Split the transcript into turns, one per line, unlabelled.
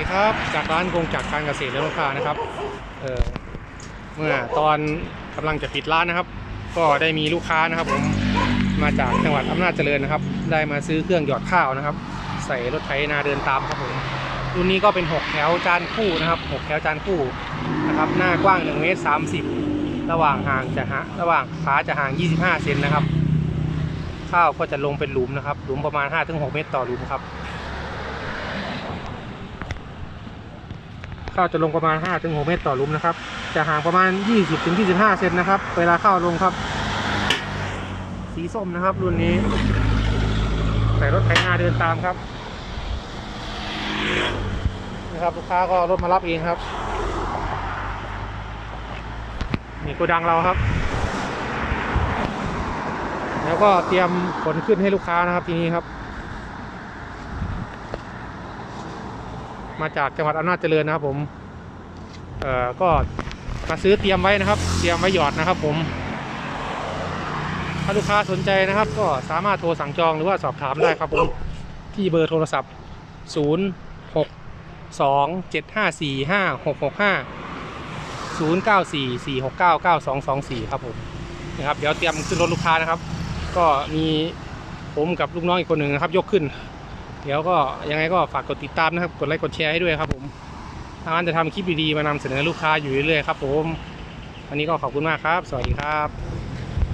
ดีครับจากร้านกงจากการเกษตรและลูกค้านะครับเออเมื่อตอนกำลังจะปิดร้านนะครับ ก็ได้มีลูกค้านะครับ ผมมาจากจังหวัดอำนาจเจริญนะครับ ได้มาซื้อเครื่องหยอดข้าวนะครับ ใส่รถไถนาเดินตามครับผมรุ่นนี้ก็เป็น 6 แถวจานคู่นะครับ6แถวจานคู่นะครับ หน้ากว้าง1เมตร30 ระหว่างห่างจะฮะระหว่างขาจะห่าง 25 เซนนะครับ ข้าวก็จะลงเป็นหลุมนะครับ หลุมประมาณ 5-6 เมตรต่อหลุมครับ ข้าวจะลงประมาณ 5-6 เมตรต่อลุมนะครับ จะห่างประมาณ 20-25 เซนนะครับ เวลาข้าวลงครับ สีส้มนะครับ รุ่นนี้ใส่รถไถนาเดินตามครับนะครับลูกค้าก็รถมารับเองครับ นี่โกดังเราครับ แล้วก็เตรียมขนขึ้นให้ลูกค้านะครับทีนี้ครับ มาจากจังหวัดอำนาจเจริญนะครับผมเอ่อก็มาซื้อเตรียมไว้นะครับ เตรียมไว้หยอดนะครับ ผมถ้าลูกค้าสนใจนะครับ ก็สามารถโทรสั่งจองหรือว่าสอบถามได้ครับผมที่เบอร์โทรศัพท์ 0 6 2 7 5 4 5 6 6 5 0 9 4 4 6 9 9 2 2 4 ครับผมนะครับเดี๋ยวเตรียมขึ้นรถลูกค้านะครับ ก็มีผมกับลูกน้องอีกคนหนึ่งนะครับ ยกขึ้น เดี๋ยวก็ยังไงก็ฝากกดติดตามนะครับ กดไลค์กดแชร์ให้ด้วยครับผมทางร้านจะทำคลิปดีๆมานำเสนอลูกค้าอยู่เรื่อยๆครับผมวันนี้ก็ขอบคุณมากครับ สวัสดีครับ